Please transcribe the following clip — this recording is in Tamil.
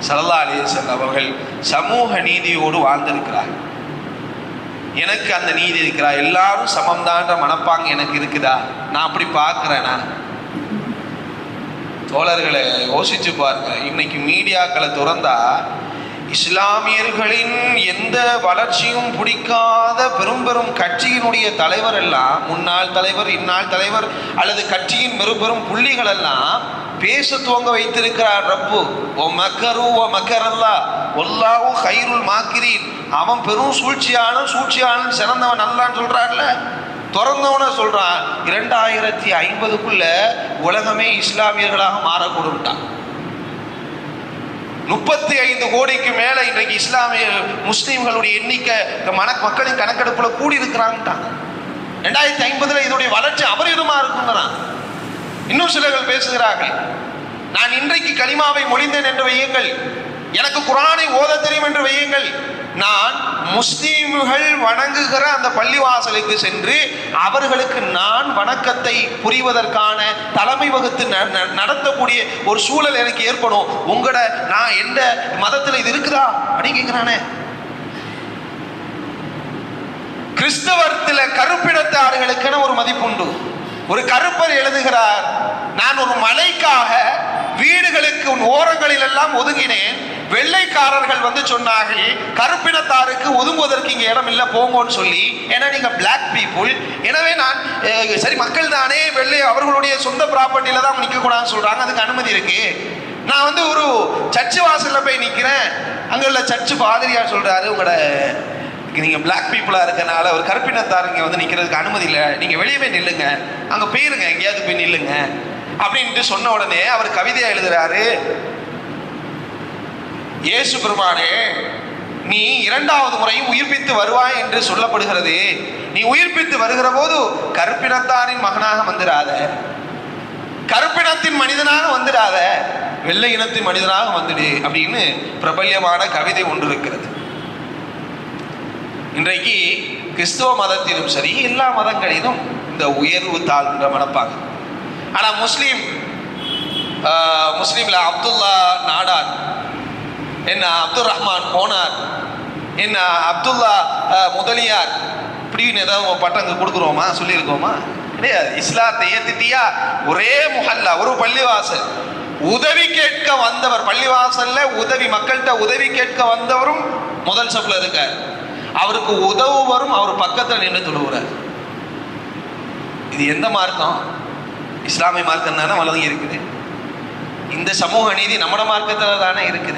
சல்லா அலிசல் அவர்கள் சமூக நீதியோடு வாழ்ந்திருக்கிறார் எனக்கு அந்த நீதி இருக்கிறா? எல்லாரும் சமம்தான்ற மனப்பாங்க எனக்கு இருக்குதா? நான் அப்படி பார்க்குறேனா? தோழர்களை யோசிச்சு பாருங்க. இன்னைக்கு மீடியாக்களை திறந்தா இஸ்லாமியர்களின் எந்த வளர்ச்சியும் பிடிக்காத பெரும் பெரும் கட்சியினுடைய தலைவர் எல்லாம் முன்னாள் தலைவர் இந்நாள் தலைவர் அல்லது கட்சியின் பெரும் பெரும் புள்ளிகள் எல்லாம் பேச துவங்க வைத்திருக்கிறார் ரப்பு. ஓ மக்கரு ஓ மக்கரல்லா. ஒல்லாவும் ஹைருல் மாக்கிரீன். அவன் பெரும் சூழ்ச்சியான சூழ்ச்சியான சிறந்தவன் நல்லான்னு சொல்கிறான்ல திறந்தவன சொல்கிறான் இரண்டாயிரத்தி ஐம்பதுக்குள்ள உலகமே இஸ்லாமியர்களாக மாறக்கூடும்ட்டான் முப்பத்தி ஐந்து கோடிக்கு மேலே இன்றைக்கு இஸ்லாமிய முஸ்லீம்களுடைய எண்ணிக்கை மன மக்களின் கணக்கெடுப்பில் கூடியிருக்கிறாங்கட்டாங்க ரெண்டாயிரத்தி ஐம்பதில் இதோடைய வளர்ச்சி அபரிதமாக இருக்குங்கிறான். இன்னும் சிலர்கள் பேசுகிறார்கள் நான் இன்றைக்கு களிமாவை மொழிந்தேன் என்று வையுங்கள். எனக்கு குரானை ஓத தெரியும் என்று வையுங்கள். முஸ்லீம்கள் வணங்குகிற அந்த பள்ளிவாசலுக்கு சென்று அவர்களுக்கு நான் வணக்கத்தை புரிவதற்கான தலைமை வகுத்து ந- ந- நடத்தக்கூடிய ஒரு சூழல் எனக்கு ஏற்படும். உங்களோட நான் எந்த மதத்தில் இது இருக்குதா? அப்படின்னு கேட்கிறானே கிறிஸ்தவத்தில் கருப்பிடத்தார்களுக்கென ஒரு மதிப்புண்டு. ஒரு கருப்பர் எழுதுகிறார் நான் ஒரு மலைக்காக வீடுகளுக்கு ஓரங்களில் எல்லாம் ஒதுங்கினேன். வெள்ளைக்காரர்கள் வந்து சொன்னார்கள் கருப்பினத்தாருக்கு ஒதுங்குவதற்கு இங்கே இடம் இல்லை போங்கன்னு சொல்லி. ஏன்னா நீங்கள் பிளாக் பீப்புள் எனவே நான் சரி மக்கள் தானே வெள்ளை அவர்களுடைய சொந்த ப்ராப்பர்ட்டியில தான் நிற்க கூடாதுன்னு சொல்கிறாங்க அதுக்கு அனுமதி இருக்கு. நான் வந்து ஒரு சர்ச்சு வாசலில் போய் நிற்கிறேன் அங்கே உள்ள சர்ச்சு பாதிரியார் சொல்கிறாரு உங்களோட நீங்கள் பிளாக் பீப்புளாக இருக்கனால ஒரு கருப்பினத்தார் இங்கே வந்து நிற்கிறதுக்கு அனுமதி இல்லை. நீங்கள் வெளியே போய் நில்லுங்க. அங்கே போயிருங்க எங்கேயாவது போய் நில்லுங்க. அப்படின்ட்டு சொன்ன உடனே அவர் கவிதையா எழுதுறாரு. இயேசு பெருமானே நீ இரண்டாவது முறையும் உயிர்ப்பித்து வருவாய் என்று சொல்லப்படுகிறது. நீ உயிர்ப்பித்து வருகிற போது கருப்பினத்தாரின் மகனாக வந்துடாத கருப்பினத்தின் மனிதனாக வந்துடாத வெள்ளை இனத்தின் மனிதனாக வந்துடு அப்படின்னு பிரபல்யமான கவிதை ஒன்று இருக்கிறது. இன்றைக்கு கிறிஸ்துவ மதத்திலும் சரி எல்லா மதங்களிலும் இந்த உயர்வு தாழ்ந்த மனப்பாங்க. ஆனால் முஸ்லீம் முஸ்லீமில் அப்துல்லா நாடார் என்ன அப்துல் ரஹ்மான் போனார் என்ன அப்துல்லா முதலியார் இப்படின்னு ஏதாவது பட்டங்க கொடுக்குறோமா? சொல்லியிருக்கோமா? கிடையாது. இஸ்லாத்தை ஏத்துட்டியா? ஒரே முஹல்லா ஒரு பள்ளிவாசல். உதவி கேட்க வந்தவர் பள்ளிவாசல்ல உதவி மக்கள்கிட்ட உதவி கேட்க வந்தவரும் முதல் சப்ல இருக்கார். அவருக்கு உதவுவரும் அவர் பக்கத்தில் நின்று தொழுகிறார் இது எந்த மார்க்கம்? இஸ்லாமிய மார்க்கம் தானே வளர்ந்து இருக்குது. இந்த சமூக நீதி நம்மட மார்க்கத்தில் தானே இருக்குது.